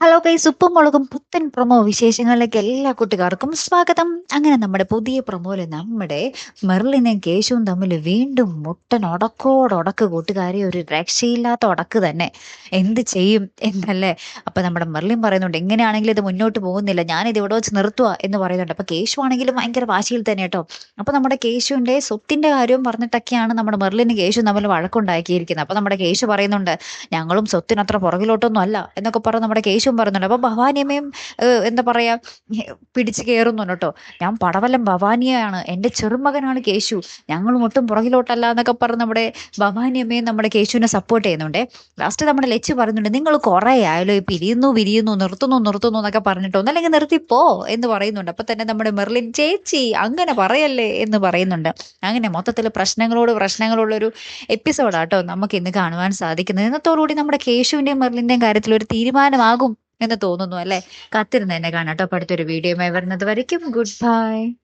Hello guys ഉപ്പും മുളകും പുത്തൻ പ്രൊമോ വിശേഷങ്ങളിലേക്ക് എല്ലാ കൂട്ടുകാർക്കും സ്വാഗതം. അങ്ങനെ നമ്മുടെ പുതിയ പ്രൊമോയിൽ നമ്മുടെ മെർലിനും കേശുവും തമ്മിൽ വീണ്ടും മുട്ടൻ ഉടക്കോടൊടക്ക് കൂട്ടുകാരി ഒരു രക്ഷയില്ലാത്ത ഉടക്ക് തന്നെ. എന്ത് ചെയ്യും എന്നല്ലേ? അപ്പൊ നമ്മുടെ മെർലിൻ പറയുന്നുണ്ട് എങ്ങനെയാണെങ്കിലും ഇത് മുന്നോട്ട് പോകുന്നില്ല. ഞാൻ ഇത് ഇവിടെ വെച്ച് നിർത്തുക എന്ന് പറയുന്നുണ്ട്. അപ്പൊ കേശു ആണെങ്കിലും ഭയങ്കര വാശിയിൽ തന്നെ കേട്ടോ. അപ്പൊ നമ്മുടെ കേശുവിന്റെ സ്വത്തിന്റെ കാര്യവും പറഞ്ഞിട്ടൊക്കെയാണ് നമ്മുടെ മെർലിനും കേശു തമ്മിൽ വഴക്കുണ്ടാക്കിയിരിക്കുന്നത്. അപ്പൊ നമ്മുടെ കേശു പറയുന്നുണ്ട് ഞങ്ങളും സ്വത്തിനത്ര പുറകിലോട്ടൊന്നും അല്ല എന്നൊക്കെ പറഞ്ഞ് നമ്മുടെ കേശുവും പറയുന്നുണ്ട് അപ്പൊ ഭവാനിയമ്മയും എന്താ പറയാ ഹെ- പിടിച്ച് കയറുന്നുണ്ട് കേട്ടോ. ഞാൻ പടവലം ഭവാനിയാണ് എന്റെ ചെറുമകനാണ് കേശു. ഞങ്ങളും ഒട്ടും പുറകിലോട്ടല്ല എന്നൊക്കെ പറഞ്ഞ് നമ്മുടെ ഭവാനിയമ്മയും നമ്മുടെ കേശുവിനെ സപ്പോർട്ട് ചെയ്യുന്നുണ്ട്. ലാസ്റ്റ് നമ്മുടെ ലച്ച് പറയുന്നുണ്ട് നിങ്ങൾ കുറേ ആയാലോ പിരിയുന്നു പിരിയുന്നു നിർത്തുന്നു നിർത്തുന്നു എന്നൊക്കെ പറഞ്ഞിട്ടോ ഒന്നല്ലെങ്കിൽ നിർത്തിപ്പോ എന്ന് പറയുന്നുണ്ട്. അപ്പൊ തന്നെ നമ്മുടെ മെർലിൻ ചേച്ചി അങ്ങനെ പറയല്ലേ എന്ന് പറയുന്നുണ്ട്. അങ്ങനെ മൊത്തത്തിൽ പ്രശ്നങ്ങളോട് പ്രശ്നങ്ങളുള്ള ഒരു എപ്പിസോഡാട്ടോ നമുക്ക് ഇന്ന് കാണുവാൻ സാധിക്കുന്നത്. ഇന്നത്തോടുകൂടി നമ്മുടെ കേശുവിന്റെയും മെർലിന്റെയും കാര്യത്തിൽ ഒരു തീരുമാനമാകും. എന്ന് തോന്നുന്നു അല്ലെ? കാത്തിരുന്ന് എന്നെ കാണാട്ടോ. അടുത്തൊരു വീഡിയോ വരുന്നത് വരയ്ക്കും. Good bye